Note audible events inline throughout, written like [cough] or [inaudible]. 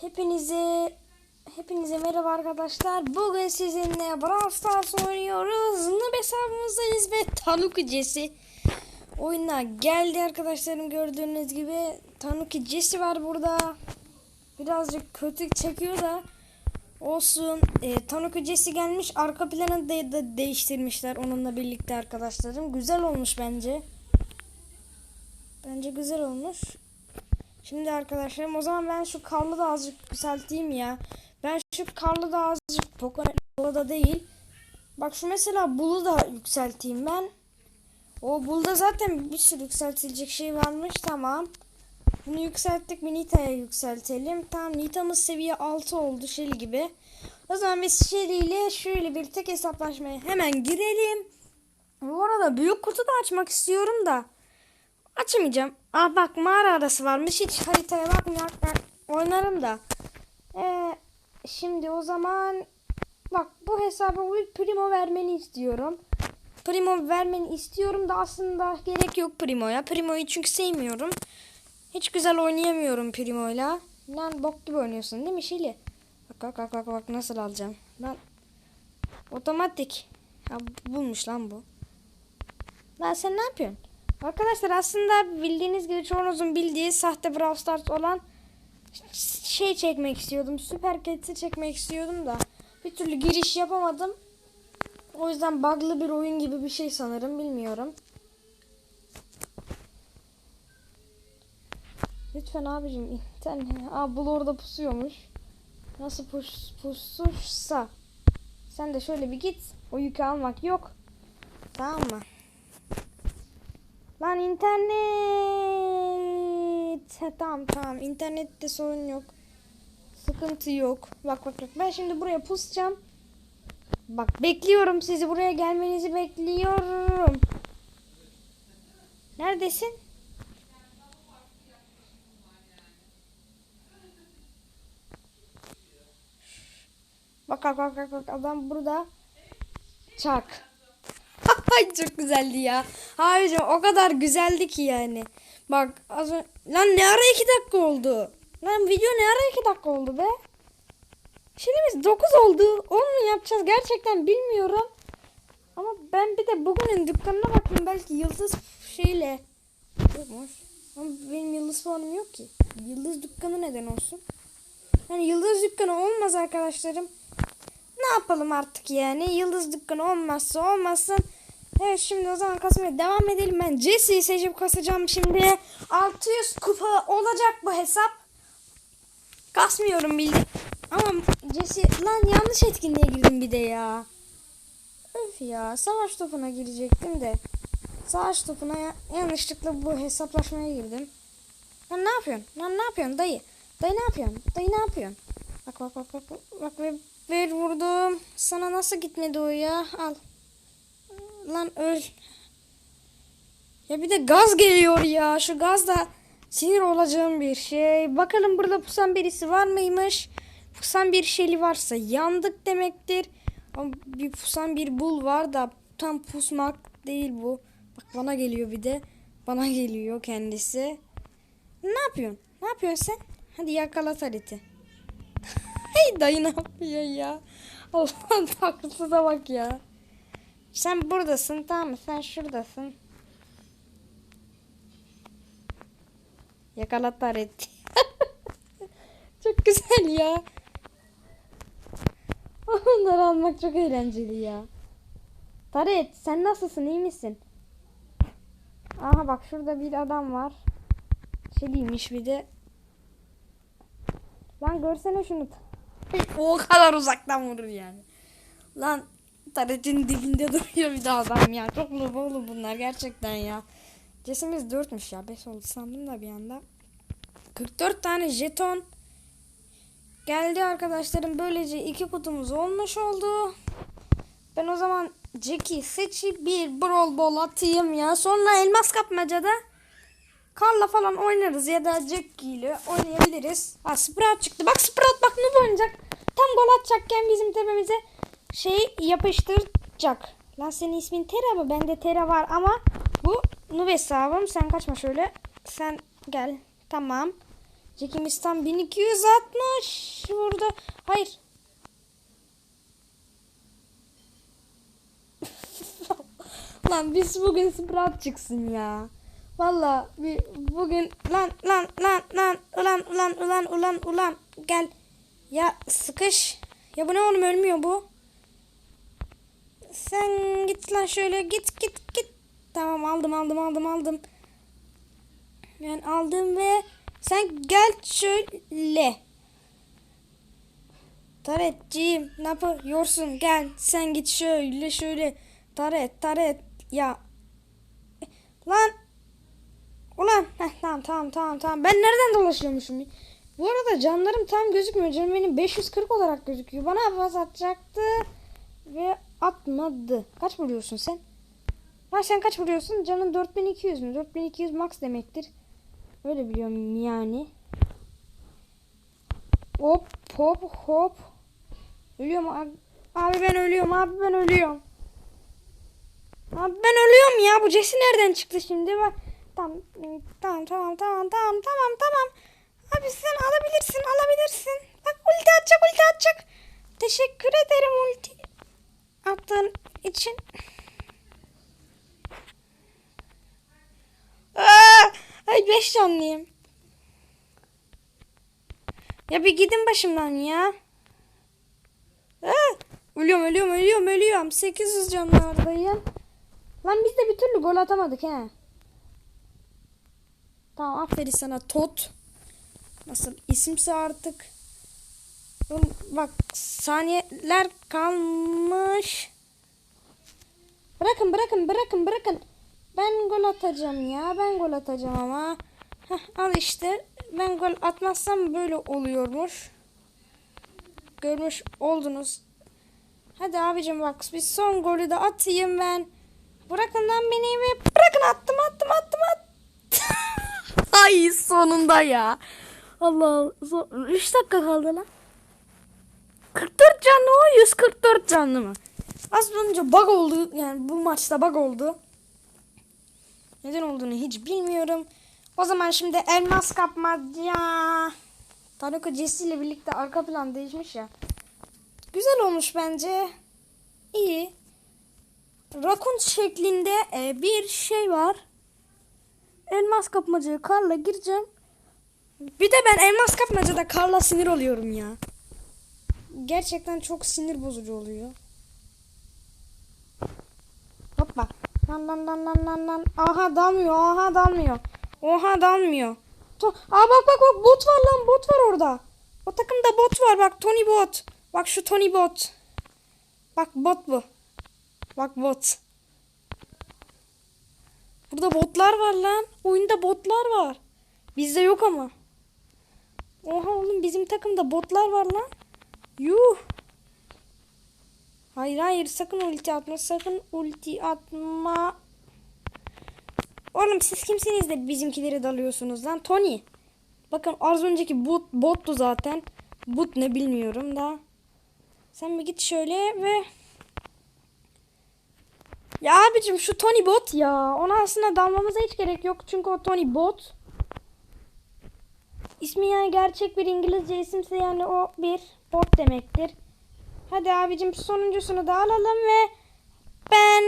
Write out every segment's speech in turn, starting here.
Hepinize hepinize merhaba arkadaşlar. Bugün sizinle Brawl Stars oynuyoruz. Noob hesabımızdayız ve Tanuki Jesse oyuna geldi arkadaşlarım gördüğünüz gibi. Tanuki Jesse var burada. Birazcık kötü çekiyor da olsun. E, Tanuki Jesse gelmiş. Arka planı da, da değiştirmişler onunla birlikte arkadaşlarım. Güzel olmuş bence. Bence güzel olmuş. Şimdi arkadaşlarım o zaman ben şu karlı da azıcık yükselteyim ya. Ben şu karlı da azıcık Poco'da da değil. Bak şu mesela bulu da yükselteyim ben. O bulda zaten bir sürü yükseltilecek şey varmış tamam. Bunu yükselttik bir Nita'ya yükseltelim. Tamam Nita'mız seviye 6 oldu Shelly gibi. O zaman biz Shelly ile şöyle bir tek hesaplaşmaya hemen girelim. Bu arada büyük kutu da açmak istiyorum da. Açmayacağım. Ah bak mağara arası varmış. Hiç haritaya bakmayak oynarım da. Ee, şimdi o zaman bak bu hesaba bir primo vermeni istiyorum. Primo vermeni istiyorum da aslında gerek yok primoya. Primoyu çünkü sevmiyorum. Hiç güzel oynayamıyorum primoyla. Lan bok gibi oynuyorsun değil mi Şili? Bak bak bak bak bak nasıl alacağım. Lan otomatik. Ha bulmuş lan bu. Lan sen ne yapıyorsun? Arkadaşlar aslında bildiğiniz gibi çoğunuzun bildiği sahte Brawl Stars olan şey çekmek istiyordum. Süper Cats'i çekmek istiyordum da bir türlü giriş yapamadım. O yüzden bug'lı bir oyun gibi bir şey sanırım bilmiyorum. Lütfen abicim internet. Aa bul orada pusuyormuş. Nasıl pus, pusuşsa. Sen de şöyle bir git. O yükü almak yok. Tamam mı? Lan internet. Ha, tamam tamam. İnternette sorun yok. Sıkıntı yok. Bak bak bak. Ben şimdi buraya pusacağım. Bak bekliyorum sizi. Buraya gelmenizi bekliyorum. Neredesin? Bak bak bak bak adam burada. Çak. Ay çok güzeldi ya. Abicim o kadar güzeldi ki yani. Bak az önce... Lan ne ara iki dakika oldu? Lan video ne ara iki dakika oldu be? Şimdi biz 9 oldu. 10 mu yapacağız gerçekten bilmiyorum. Ama ben bir de bugünün dükkanına bakayım. Belki yıldız şeyle. Ama benim yıldız puanım yok ki. Yıldız dükkanı neden olsun? Yani yıldız dükkanı olmaz arkadaşlarım. Ne yapalım artık yani? Yıldız dükkanı olmazsa olmasın. Evet şimdi o zaman kasmaya devam edelim. Ben Jesse'yi seçip kasacağım şimdi. 600 kupa olacak bu hesap. Kasmıyorum bildim. Ama Jesse lan yanlış etkinliğe girdim bir de ya. Öf ya savaş topuna girecektim de. Savaş topuna ya- yanlışlıkla bu hesaplaşmaya girdim. Lan ne yapıyorsun? Lan ne yapıyorsun dayı? Dayı ne yapıyorsun? Dayı ne yapıyorsun? Bak bak bak bak bak, bak ve ver vurdum. Sana nasıl gitmedi o ya? Al. Lan öl. Ya bir de gaz geliyor ya. Şu gaz da sinir olacağım bir şey. Bakalım burada pusan birisi var mıymış? Pusan bir şeyli varsa yandık demektir. Ama bir pusan bir bul var da tam pusmak değil bu. Bak bana geliyor bir de. Bana geliyor kendisi. Ne yapıyorsun? Ne yapıyorsun sen? Hadi yakala tariti. [laughs] hey dayı ne yapıyor ya? Allah'ın [laughs] taklısına bak ya. Sen buradasın tamam mı? Sen şuradasın. Yakala tariti. [laughs] çok güzel ya. Onları almak çok eğlenceli ya. Taret sen nasılsın iyi misin? Aha bak şurada bir adam var. Şeyliymiş bir de. Lan görsene şunu. [laughs] o kadar uzaktan vurur yani. Lan taretin dibinde [laughs] duruyor bir de adam ya. Çok lobo oğlum bunlar gerçekten ya. Cesimiz 4'müş ya. 5 oldu sandım da bir anda. 44 tane jeton geldi arkadaşlarım. Böylece iki kutumuz olmuş oldu. Ben o zaman Jack'i seçip bir Brawl Ball atayım ya. Sonra elmas kapmacada Karla falan oynarız ya da Jackie ile oynayabiliriz. Ha Sprout çıktı. Bak Sprout bak noob oynayacak. Tam gol atacakken bizim tepemize şey yapıştıracak. Lan senin ismin Tera mı? Bende Tera var ama bu noob hesabım. Sen kaçma şöyle. Sen gel. Tamam. Çekimistan 1260 burada. Hayır. [laughs] lan biz bugün Sprout çıksın ya. Valla bugün lan lan lan lan ulan ulan ulan ulan ulan gel. Ya sıkış. Ya bu ne oğlum ölmüyor bu. Sen git lan şöyle git git git. Tamam aldım aldım aldım aldım. Ben aldım ve sen gel şöyle. Taretciğim ne yapıyorsun? Gel sen git şöyle şöyle. Taret taret ya. Lan. Ulan heh, tamam tamam tamam tamam. Ben nereden dolaşıyormuşum? Bu arada canlarım tam gözükmüyor. Canım benim 540 olarak gözüküyor. Bana hava atacaktı ve atmadı. Kaç vuruyorsun sen? Ha sen kaç vuruyorsun? Canın 4200 mü? 4200 max demektir. Öyle biliyorum yani. Hop hop hop. Ölüyorum abi. Ben ölüyorum abi ben ölüyorum. Abi ben ölüyorum ya. Bu Jesse nereden çıktı şimdi? Bak. Tamam tamam tamam tamam tamam tamam tamam. Abi sen alabilirsin alabilirsin. Bak ulti atacak ulti atacak. Teşekkür ederim ulti attığın için. Aa, ay beş canlıyım. Ya bir gidin başımdan ya. Aa, ölüyorum ölüyorum ölüyorum ölüyorum. 800 canlardayım. Lan biz de bir türlü gol atamadık he. Tamam aferin sana Tot. Nasıl isimse artık. Bak saniyeler kalmış. Bırakın bırakın bırakın bırakın. Ben gol atacağım ya. Ben gol atacağım ama. Heh, al işte. Ben gol atmazsam böyle oluyormuş. Görmüş oldunuz. Hadi abicim bak bir son golü de atayım ben. Bırakın lan beni ve bırakın attım attım attım attım. [laughs] Ay sonunda ya. Allah Allah. 3 dakika kaldı lan. 44 canlı o 144 canlı mı? Az önce bug oldu. Yani bu maçta bug oldu. Neden olduğunu hiç bilmiyorum. O zaman şimdi elmas kapmaca. Tanuka Jesse ile birlikte arka plan değişmiş ya. Güzel olmuş bence. İyi. Rakun şeklinde e, bir şey var. Elmas kapmacaya karla gireceğim. Bir de ben elmas kapmacada karla sinir oluyorum ya. Gerçekten çok sinir bozucu oluyor. Hoppa. Lan lan lan lan lan lan. Aha dalmıyor. Aha dalmıyor. Oha dalmıyor. To Aa bak bak bak bot var lan bot var orada. O takımda bot var bak Tony bot. Bak şu Tony bot. Bak bot bu. Bak bot. Burada botlar var lan. Oyunda botlar var. Bizde yok ama. Oha oğlum bizim takımda botlar var lan. Yuh. Hayır hayır sakın ulti atma. Sakın ulti atma. Oğlum siz kimsiniz de bizimkileri dalıyorsunuz lan? Tony. Bakın az önceki bot bottu zaten. Bot ne bilmiyorum da. Sen bir git şöyle ve ya abicim şu Tony bot ya. Ona aslında dalmamıza hiç gerek yok. Çünkü o Tony bot. İsmi yani gerçek bir İngilizce isimse yani o bir bot demektir. Hadi abicim sonuncusunu da alalım ve ben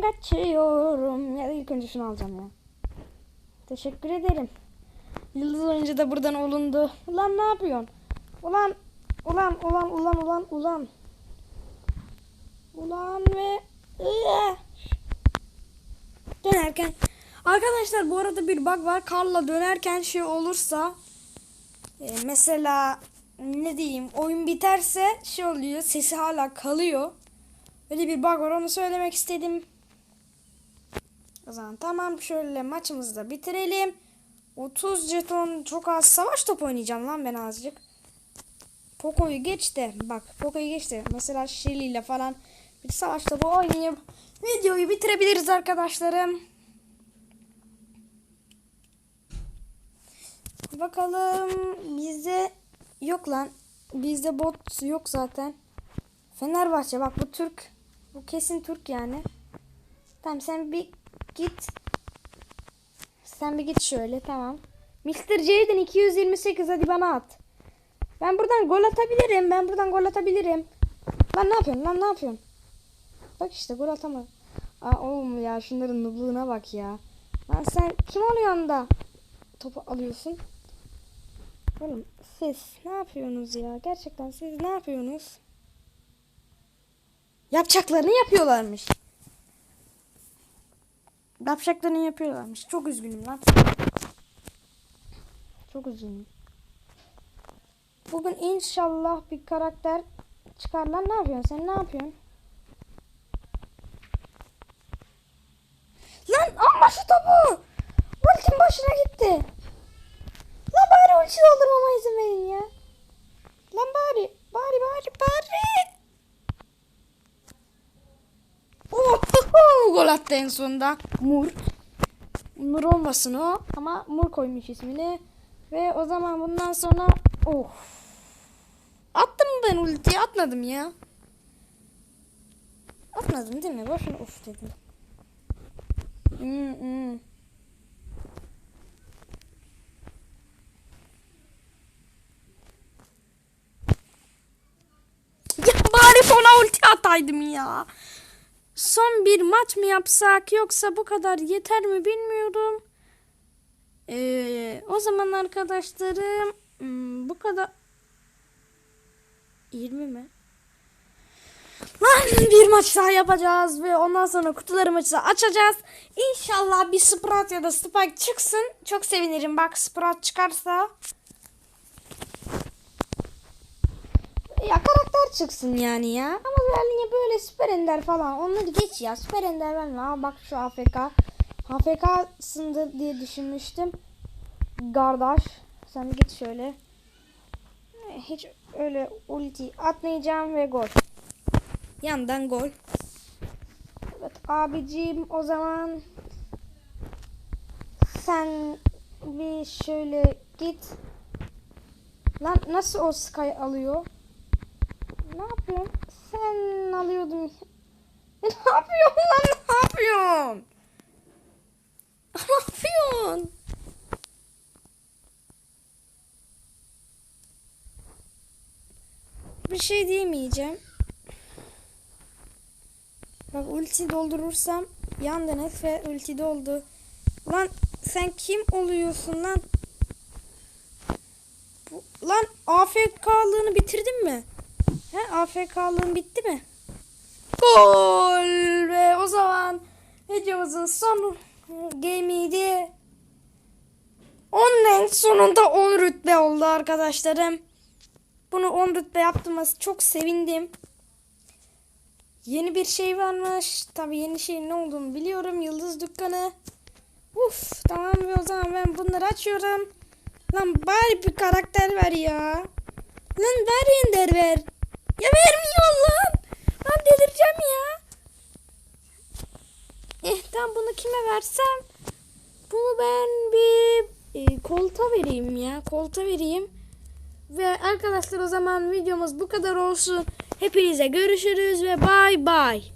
kaçıyorum. Ya ilk önce şunu alacağım ya. Teşekkür ederim. Yıldız oyuncu da buradan olundu. Ulan ne yapıyorsun? Ulan ulan ulan ulan ulan ulan. Ulan ve dönerken arkadaşlar bu arada bir bug var. Karla dönerken şey olursa e, mesela ne diyeyim oyun biterse şey oluyor sesi hala kalıyor. Öyle bir bug var onu söylemek istedim. O zaman tamam şöyle maçımızı da bitirelim. 30 jeton çok az savaş top oynayacağım lan ben azıcık. Poco'yu geç de bak Poco'yu geç de mesela Shelly ile falan bir savaş topu oynayıp videoyu bitirebiliriz arkadaşlarım. Bakalım bizde yok lan. Bizde bot yok zaten. Fenerbahçe bak bu Türk. Bu kesin Türk yani. Tamam sen bir git. Sen bir git şöyle tamam. Mr. Jaden 228 hadi bana at. Ben buradan gol atabilirim. Ben buradan gol atabilirim. Lan ne yapıyorsun? Lan ne yapıyorsun? Bak işte gol atamadım. Aa oğlum ya şunların nublığına bak ya. Lan sen kim oluyorsun da topu alıyorsun? Oğlum siz ne yapıyorsunuz ya? Gerçekten siz ne yapıyorsunuz? Yapacaklarını yapıyorlarmış. Yapacaklarını yapıyorlarmış. Çok üzgünüm lan. Çok üzgünüm. Bugün inşallah bir karakter çıkar lan. Ne yapıyorsun? Sen ne yapıyorsun? Lan amma şu topu. Ultim başına gitti. Lan bari ulti verin ya. Lan bari. Bari bari bari. Oh, gol attı en sonunda. Mur. Mur olmasın o ama Mur koymuş ismini. Ve o zaman bundan sonra oh. Attım ben ultiyi? Atmadım ya. Atmadım değil mi? Boşuna of dedim. Hmm, hmm. Ya bari ona ulti ataydım ya. Son bir maç mı yapsak yoksa bu kadar yeter mi bilmiyorum. Ee, o zaman arkadaşlarım hmm, bu kadar 20 mi? Lan bir maç daha yapacağız ve ondan sonra kutuları maçı açacağız. İnşallah bir Sprout ya da Spike çıksın. Çok sevinirim. Bak Sprout çıkarsa. Ya karakter çıksın yani ya. Ama böyle böyle Süper Ender falan onları geç ya. Süper Ender verme. Aa, bak şu AFK. AFK'sındır diye düşünmüştüm. Kardeş sen git şöyle. Hiç öyle ulti atmayacağım ve gol. Yandan gol. Evet abicim o zaman sen bir şöyle git. Lan nasıl o Sky alıyor? Ne yapıyorsun? Sen alıyordun. [laughs] ne yapıyorsun lan? Ne yapıyorsun? [laughs] ne yapıyorsun? Bir şey diyemeyeceğim. Bak ulti doldurursam yandınız ve ulti doldu. Lan sen kim oluyorsun lan? Bu, lan AFK'lığını bitirdin mi? He AFK'lığın bitti mi? Gol ve o zaman videomuzun son game'iydi. Onun en sonunda 10 rütbe oldu arkadaşlarım. Bunu 10 rütbe yaptığımız çok sevindim. Yeni bir şey varmış. Tabii yeni şeyin ne olduğunu biliyorum. Yıldız dükkanı. Uf tamam ve o zaman ben bunları açıyorum. Lan bari bir karakter ver ya. Lan ver Ender ver. Ya vermiyor lan. Lan delireceğim ya. Eh tamam bunu kime versem? Bunu ben bir e, kolta vereyim ya. Kolta vereyim. Ve arkadaşlar o zaman videomuz bu kadar olsun. Hepinize görüşürüz ve bay bay.